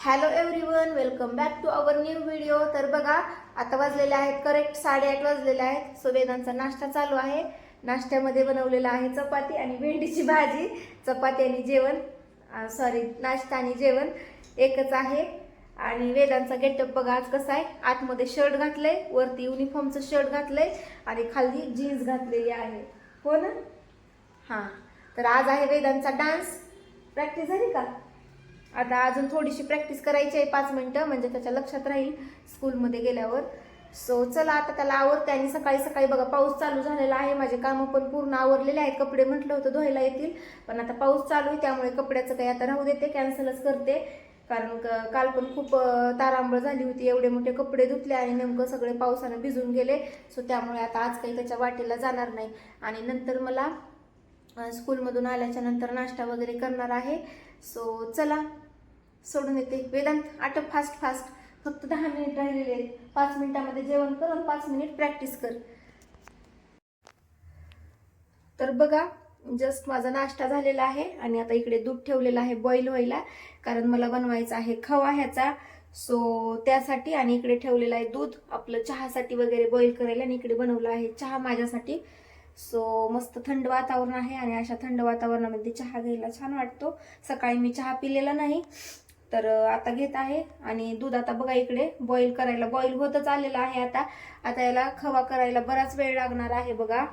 Hello everyone welcome back to our new video तर बघा आता वाजलेले आहेत करेक्ट साडेआठ वाजलेले आहेत. सो वेदांचा नाश्ता चालू आहे. नाश्त्यामध्ये बनवलेला आहे चपाती आणि भेंडीची भाजी. चपाती आणि जेवण. सॉरी नाश्ता आणि जेवण एकच आहे. आणि वेदांचा गेटअप बघा आज कसा आहे. आतमध्ये शर्ट घातलंय वरती युनिफॉर्मचं शर्ट घातलंय आणि खाली जीन्स घातलेली आहे. हो ना? हां. तर आज आहे वेदांचा डान्स प्रॅक्टिस झाली का? आता अजून थोडीशी प्रॅक्टिस करायची आहे पाच मिनटं म्हणजे त्याच्या लक्षात राहील स्कूलमध्ये गेल्यावर. सो चला आता त्याला आवडते आणि सकाळी सकाळी बघा पाऊस चालू झालेला आहे. माझे कामं पण पूर्ण आवरलेले आहेत. कपडे म्हटलं होतं धुवायला येतील पण आता पाऊस चालू आहे त्यामुळे कपड्याचं काही आता राहू देते कॅन्सलच करते. कारण क- काल पण खूप तारांबळ झाली होती. एवढे मोठे कपडे धुतले आणि नेमकं सगळे पावसानं भिजून गेले. सो त्यामुळे आता आज काही त्याच्या वाटेला जाणार नाही. आणि नंतर मला स्कूलमधून आल्याच्यानंतर नाश्ता वगैरे करणार आहे. सो चला. सोडून येते. वेदांत आटप फास्ट फास्ट फक्त दहा मिनिट राहिलेले आहेत. पाच मिनिटामध्ये जेवण कर आणि पाच मिनिट प्रॅक्टिस कर. तर बघा जस्ट माझा नाश्ता झालेला आहे आणि आता इकडे दूध ठेवलेलं आहे बॉईल व्हायला. कारण मला बनवायचा आहे खवा ह्याचा. सो त्यासाठी आणि इकडे ठेवलेलं आहे दूध. आपलं चहासाठी वगैरे बॉईल करायला आणि इकडे बनवलं आहे चहा माझ्यासाठी. सो मस्त थंड वातावरण आहे आणि अशा थंड वातावरणामध्ये चहा घ्यायला छान वाटतो. सकाळी मी चहा पिलेला नाही. तर आता घेत आहे. आणि दूध आता बघा इकडे बॉईल करायला बॉईल होतच आलेलं आहे आता. आता याला खवा करायला बराच वेळ लागणार आहे बघा.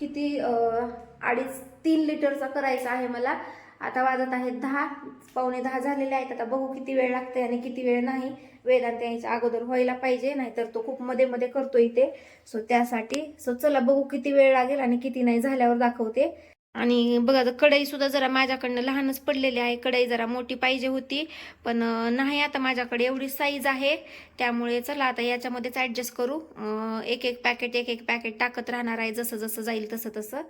किती अडीच तीन लिटरचा करायचा आहे मला. आता वाजत आहे दहा पावणे दहा झालेले आहेत. आता बघू किती वेळ लागते आणि किती वेळ नाही. वेदांत यायच्या अगोदर व्हायला पाहिजे नाहीतर तो खूप मध्ये मध्ये करतो इथे. सो त्यासाठी सो चला बघू किती वेळ लागेल आणि किती नाही झाल्यावर दाखवते. आणि बघा आता कढई सुद्धा जरा माझ्याकडनं लहानच पडलेली आहे. कढई जरा मोठी पाहिजे होती पण नाही आता माझ्याकडे एवढी साईज आहे. त्यामुळे चला आता याच्यामध्येच ॲडजस्ट करू. एक एक पॅकेट एक एक पॅकेट टाकत राहणार आहे. जसं जसं जाईल तसं तसं.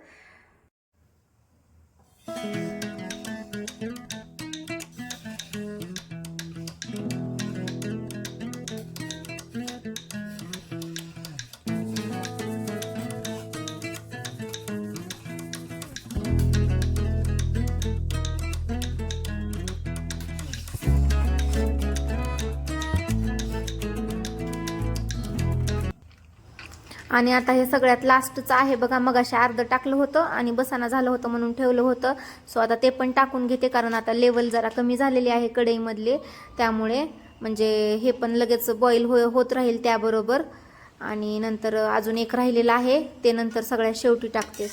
आणि आता हे सगळ्यात लास्टचं आहे. बघा मग अशा अर्ध टाकलं होतं आणि बसाना झालं होतं म्हणून ठेवलं होतं. सो आता ते पण टाकून घेते कारण आता लेवल जरा कमी झालेली आहे कढईमधले. त्यामुळे म्हणजे हे पण लगेच बॉईल हो होत राहील त्याबरोबर. आणि नंतर अजून एक राहिलेलं आहे. ते नंतर सगळ्यात शेवटी टाकते.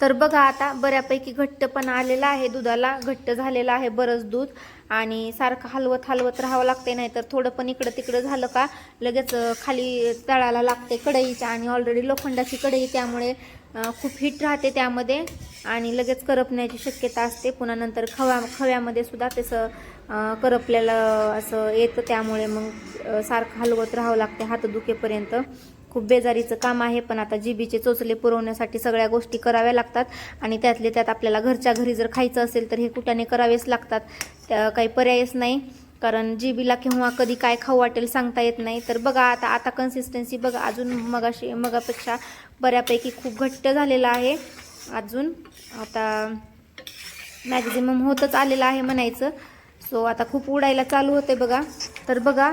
तर बघा आता बऱ्यापैकी घट्टपणा आलेला आहे दुधाला घट्ट झालेलं आहे बरंच दूध. आणि सारखं हलवत हलवत राहावं लागते नाही तर थोडं पण इकडं तिकडं झालं का लगेच खाली तळाला लागते कढईच्या आणि ऑलरेडी लोखंडाची कढई त्यामुळे खूप हिट राहते त्यामध्ये आणि लगेच करपण्याची शक्यता असते. पुन्हा नंतर खवा खव्यामध्ये सुद्धा तसं करपल्याला करपलेलं असं येतं. त्यामुळे मग सारखं हलवत राहावं लागते हात दुखेपर्यंत. खूप बेजारीचं काम आहे पण आता जिबीचे चोचले पुरवण्यासाठी सगळ्या गोष्टी कराव्या लागतात. आणि त्यातले त्यात आपल्याला घरच्या घरी जर खायचं असेल तर हे कुठ्याने करावेच लागतात. त्या काही पर्यायच नाही. कारण जिबीला केव्हा कधी काय खाऊ वाटेल सांगता येत नाही. तर बघा आता आता कन्सिस्टन्सी बघा. अजून मगाशी मगापेक्षा बऱ्यापैकी खूप घट्ट झालेलं आहे. अजून आता मॅक्झिमम होतच आलेलं आहे म्हणायचं. सो आता खूप उडायला चालू होते बघा. तर बघा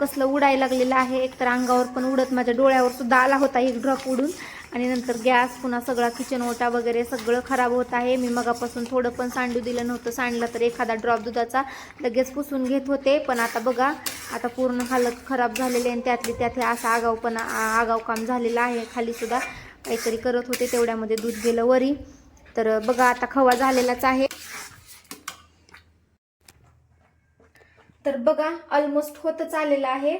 कसलं उडायला लागलेलं आहे. एकतर अंगावर पण उडत माझ्या डोळ्यावर सुद्धा आला होता एक ड्रॉप उडून. आणि नंतर गॅस पुन्हा सगळा किचन ओटा वगैरे सगळं खराब होत आहे. मी मगापासून थोडं पण सांडू दिलं नव्हतं. सांडलं तर एखादा ड्रॉप दुधाचा लगेच पुसून घेत होते. पण आता बघा आता पूर्ण हालत खराब झालेली आहे आणि त्यातली त्यात हे असा आगाऊपणा आ- आगाऊ काम झालेलं आहे. खालीसुद्धा काहीतरी करत होते तेवढ्यामध्ये दूध गेलं वरी. तर बघा आता खवा झालेलाच आहे. तर बघा ऑलमोस्ट होतच आलेलं आहे.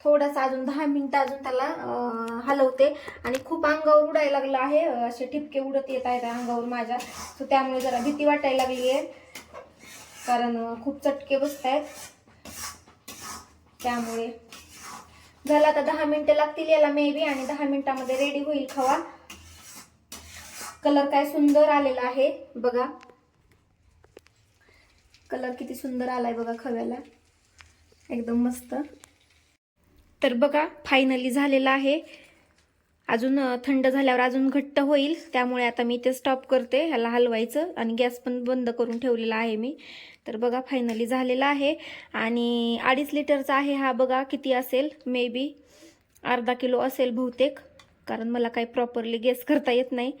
थोडासा अजून दहा मिनिटं अजून त्याला हलवते. आणि खूप अंगावर उडायला लागलं आहे. असे ठिपके उडत येत आहेत अंगावर माझ्या. सो त्यामुळे जरा भीती वाटायला लागली आहे. कारण खूप चटके बसत आहेत. त्यामुळे झालं आता दहा मिनिटं लागतील याला मे बी आणि दहा मिनिटामध्ये रेडी होईल खवा. कलर काय सुंदर आलेला आहे बघा. कलर किती सुंदर आलाय बघा खव्याला. एकदम मस्त. तर बघा फायनली झालेला आहे. अजून थंड झाल्यावर अजून घट्ट होईल. त्यामुळे आता मी ते स्टॉप करते ह्याला हलवायचं. आणि गॅस पण बंद करून ठेवलेला आहे मी. तर बघा फायनली झालेला आहे. आणि अडीच लिटरचा आहे हा बघा किती असेल? मे बी अर्धा किलो असेल बहुतेक. कारण मला काही प्रॉपरली गेस करता येत नाही.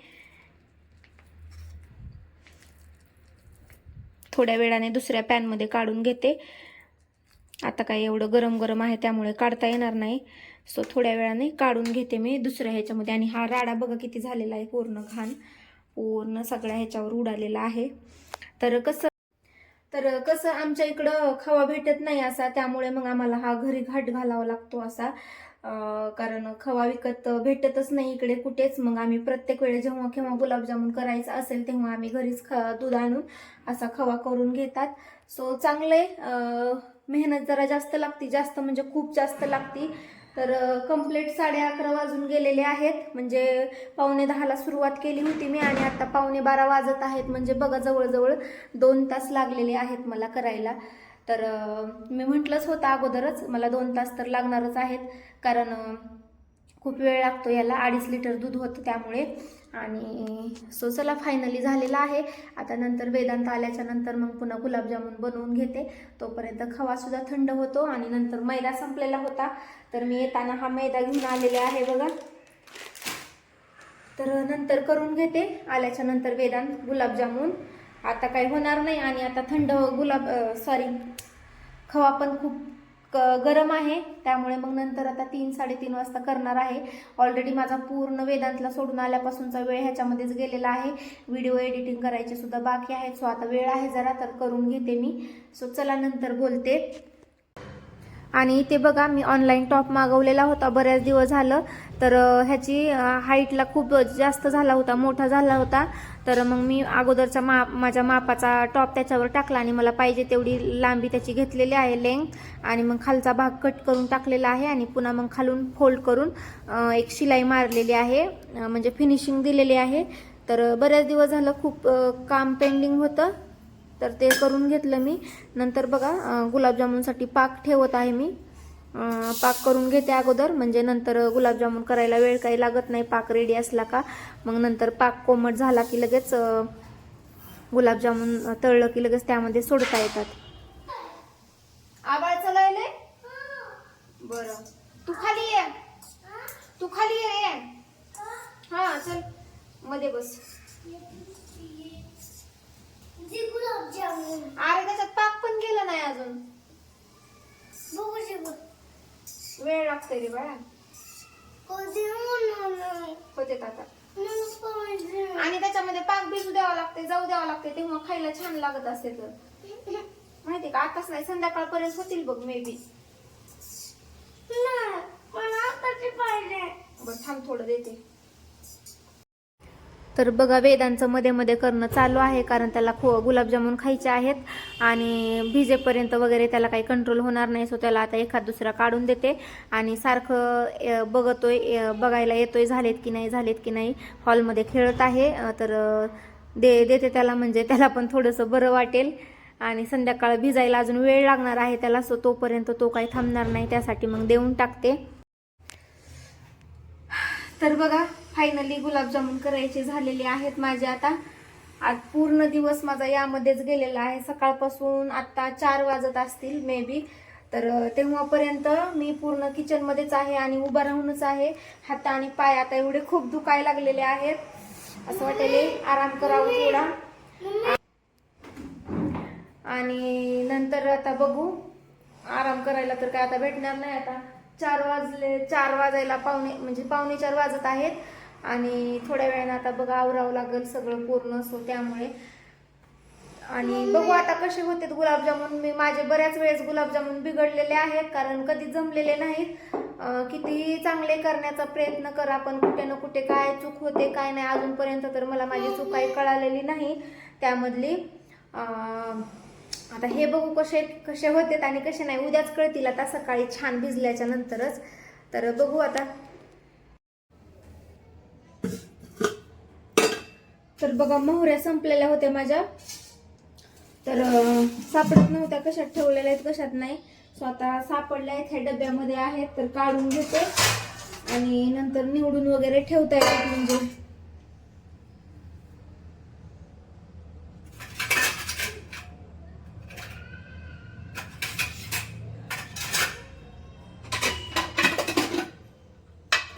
थोड्या वेळाने दुसऱ्या पॅनमध्ये काढून घेते. आता काय एवढं गरम गरम आहे त्यामुळे काढता येणार नाही. सो थोड्या वेळाने काढून घेते मी दुसऱ्या ह्याच्यामध्ये. आणि हा राडा बघा किती झालेला आहे पूर्ण घाण. पूर्ण सगळ्या ह्याच्यावर उडालेला आहे. तर कसं तर कसं आमच्या इकडं खवा भेटत नाही असा त्यामुळे मग आम्हाला हा घरी घाट घालावा लागतो असा. कारण खवा विकत भेटतच नाही इकडे कुठेच. मग आम्ही प्रत्येक वेळेस जेव्हा केव्हा गुलाबजामुन करायचं असेल तेव्हा आम्ही घरीच ख दूध आणून असा खवा करून घेतात. सो चांगले मेहनत जरा जास्त लागते जास्त म्हणजे खूप जास्त लागते. तर कंप्लीट साडे अकरा वाजून गेलेले आहेत. म्हणजे पावणे दहाला सुरुवात केली होती मी आणि आता पावणे बारा वाजत आहेत. म्हणजे बघा जवळजवळ दोन तास लागलेले आहेत मला करायला. तर मी म्हटलंच होतं अगोदरच मला दोन तास तर लागणारच आहेत. कारण खूप वेळ लागतो याला. अडीच लिटर दूध होतं त्यामुळे. आणि सो चला फायनली झालेला आहे. आता नंतर वेदांत आल्याच्यानंतर मग पुन्हा गुलाबजामुन बनवून घेते. तोपर्यंत खवासुद्धा थंड होतो आणि नंतर मैदा संपलेला होता. तर मी येताना हा मैदा घेऊन आलेला आहे बघा. तर नंतर करून घेते. आल्याच्यानंतर वेदांत गुलाबजामुन. आता काही होणार नाही आणि आता थंड गुलाब सॉरी खवा पण खूप क- गरम आहे त्यामुळे मग नंतर आता तीन साडेतीन वाजता करणार आहे. ऑलरेडी माझा पूर्ण वेदांतला सोडून आल्यापासूनचा वेळ ह्याच्यामध्येच गेलेला आहे. व्हिडिओ एडिटिंग करायचे सुद्धा बाकी आहेत सो आता वेळ आहे जरा तर करून घेते मी. सो चला नंतर बोलते. आणि इथे बघा मी ऑनलाईन टॉप मागवलेला होता. बऱ्याच दिवस झालं. तर ह्याची हाईटला खूप जास्त झाला होता मोठा झाला होता. तर मग मी अगोदरचा मा माझ्या मापाचा टॉप त्याच्यावर टाकला आणि मला पाहिजे तेवढी लांबी त्याची घेतलेली आहे लेंथ आणि मग खालचा भाग कट करून टाकलेला आहे आणि पुन्हा मग खालून फोल्ड करून एक शिलाई मारलेली आहे. म्हणजे फिनिशिंग दिलेली आहे. तर बऱ्याच दिवस झालं खूप काम पेंडिंग होतं. तर ते करून घेतलं मी. नंतर बघा गुलाबजामुनसाठी पाक ठेवत आहे मी. पाक करून घेते अगोदर. म्हणजे नंतर गुलाबजामुन करायला वेळ काही लागत नाही. पाक रेडी असला का? मग नंतर पाक कोमट झाला की लगेच गुलाबजामुन तळलं की लगेच त्यामध्ये सोडता येतात. आवाळ चलायले बर. तू खाली ये. तू खाली ये. हा चल. मध्ये बस. अरे त्याच्यात पाक पण गेला नाही अजून. वेळ लागतोय रे बाळा. होते आता. आणि त्याच्यामध्ये पाक भिजू द्यावा लागते जाऊ द्यावा लागते तेव्हा खायला छान लागत असते तर. माहिती का? आताच नाही संध्याकाळपर्यंत होतील बघ मे बी बरं थांब थोडं देते. तर बघा वेदांचं मध्ये मध्ये करणं चालू आहे कारण त्याला खो गुलाबजामून खायचे आहेत आणि भिजेपर्यंत वगैरे त्याला काही कंट्रोल होणार नाही सो त्याला आता एखाद दुसरा काढून देते. आणि सारखं बघतोय बघायला येतोय झालेत की नाही झालेत की नाही हॉलमध्ये खेळत आहे. तर दे देते त्याला म्हणजे त्याला पण थोडंसं बरं वाटेल. आणि संध्याकाळ भिजायला अजून वेळ लागणार आहे त्याला सो तोपर्यंत तो काही थांबणार नाही त्यासाठी मग देऊन टाकते. तर बघा फायनली गुलाबजामुन करायचे झालेले आहेत माझे आता. आज पूर्ण दिवस माझा यामध्येच गेलेला आहे. सकाळपासून आत्ता चार वाजत असतील मे बी तर तेव्हापर्यंत मी पूर्ण किचनमध्येच आहे आणि उभा राहूनच आहे. हात आणि पाय आता एवढे खूप दुखायला लागलेले आहेत. असं वाटेल आराम करावं थोडा. आणि नंतर आता बघू. आराम करायला तर काय आता भेटणार नाही आता. चार वाजले चार वाजायला पावणे म्हणजे पावणे चार वाजत आहेत. आणि थोड्या वेळाने आता बघा आवरावं लागेल सगळं पूर्ण सो त्यामुळे. आणि बघू आता कसे होते गुलाबजामुन. मी माझे बऱ्याच वेळेस गुलाबजामुन बिघडलेले आहेत कारण कधी जमलेले नाहीत. कितीही चांगले करण्याचा प्रयत्न करा पण कुठे ना कुठे काय चूक होते काय नाही अजूनपर्यंत तर मला माझी चूक काही कळालेली नाही. त्यामधली आता हे बघू कसे कसे होते आणि कसे नाही उद्याच कळतील. आता सकाळी छान भिजल्याच्या नंतरच. तर बघू आता. तर बघा मोहऱ्या संपलेल्या होत्या माझ्या. तर सापडत नव्हत्या कशात ठेवलेल्या आहेत कशात नाही. सो आता सापडल्या आहेत ह्या डब्यामध्ये आहेत तर काढून घेते. आणि नंतर निवडून वगैरे ठेवता येतात म्हणजे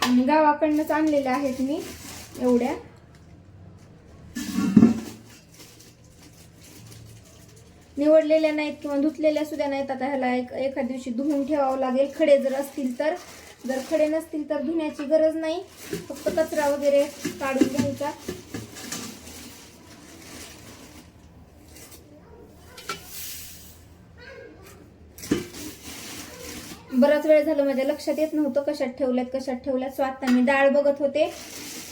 आणि गावाकडनंच आणलेल्या आहेत मी एवढ्या. निवडलेल्या नाहीत किंवा धुतलेल्या सुद्धा नाहीत. आता ह्याला एक एखाद दिवशी धुवून ठेवावं लागेल. खडे जर असतील तर. जर खडे नसतील तर धुण्याची गरज नाही. फक्त कचरा वगैरे काढून घ्यायचा. बराच वेळ झालं माझ्या लक्षात येत नव्हतं कशात ठेवल्यात कशात ठेवल्यात. सो आता मी डाळ बघत होते.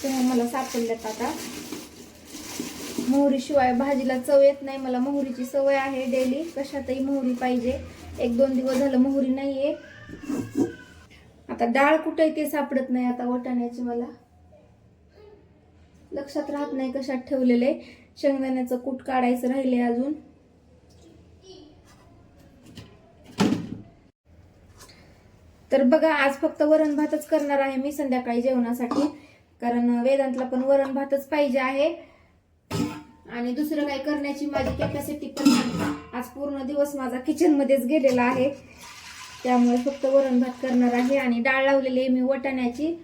तेव्हा मला सापडल्यात आता. मोहरीशिवाय भाजीला चव येत नाही. मला मोहरीची सवय आहे डेली. कशातही मोहरी पाहिजे. एक दोन दिवस झालं मोहरी नाहीये. आता डाळ कुठे ते सापडत नाही आता वटाण्याची मला. लक्षात राहत नाही कशात ठेवलेले. शेंगदाण्याचं कूट काढायचं राहिले अजून. तर बघा आज फक्त वरण भातच करणार आहे मी संध्याकाळी जेवणासाठी. कारण वेदांतला पण वरण भातच पाहिजे आहे. आणि दुसरं काही करण्याची माझी कॅपॅसिटी पण नाही. आज पूर्ण दिवस माझा किचनमध्येच गेलेला आहे. त्यामुळे फक्त वरण भात करणार आहे. आणि डाळ लावलेली आहे मी वटाण्याची.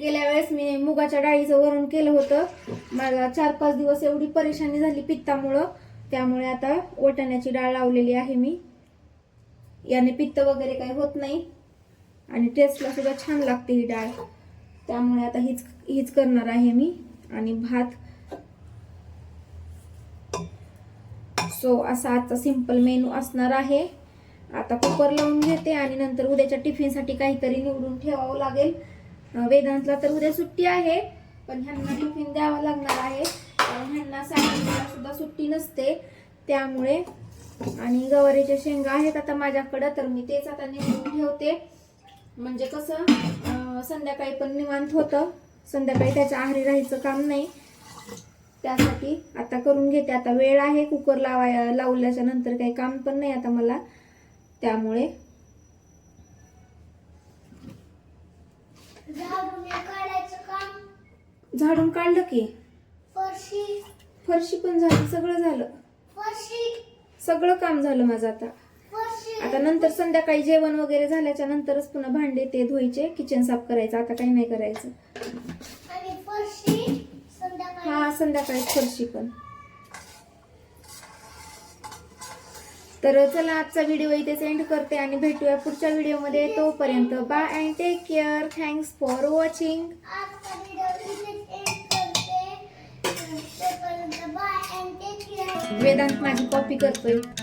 गेल्या वेळेस मी मुगाच्या डाळीचं वरण केलं होतं. मला चार पाच दिवस एवढी परेशानी झाली पित्तामुळं. त्यामुळे आता वटाण्याची डाळ लावलेली आहे मी. याने पित्त वगैरे काही होत नाही आणि टेस्टला सुद्धा छान लागते ही डाळ. त्यामुळे आता हीच हीच करणार आहे मी आणि भात. सो असा आजचा सिंपल मेनू असणार आहे. आता कुकर लावून घेते आणि नंतर उद्याच्या टिफिनसाठी काहीतरी निवडून ठेवावं लागेल. वेदांतला तर उद्या सुट्टी आहे पण ह्यांना टिफिन द्यावा लागणार आहे. ह्यांना सॅटर्डेला सुद्धा सुट्टी नसते त्यामुळे. आणि गवारीच्या शेंगा आहेत आता माझ्याकडं तर मी तेच आता निवडून ठेवते. म्हणजे कसं संध्याकाळी पण निवांत होतं. संध्याकाळी त्याच्या आहारी राहायचं काम नाही. त्यासाठी आता करून घेते. आता वेळ आहे कुकर लावाय लावल्याच्या नंतर काही काम पण नाही आता मला. त्यामुळे. झाडून काढलं की. फरशी. फरशी पण झाली सगळं झालं. फरशी. सगळं काम झालं माझं आता. आता नंतर संध्याकाळी जेवण वगैरे झाल्याच्या नंतरच पुन्हा भांडे ते धुवायचे किचन साफ करायचं आता काही नाही करायचं. हा संध्याकाळी फरशी पण. तर चला आजचा व्हिडिओ इथेच एंड करते आणि भेटूया पुढच्या व्हिडिओमध्ये. तोपर्यंत bye and take care thanks for watching करते तोपर्यंत बाय अँड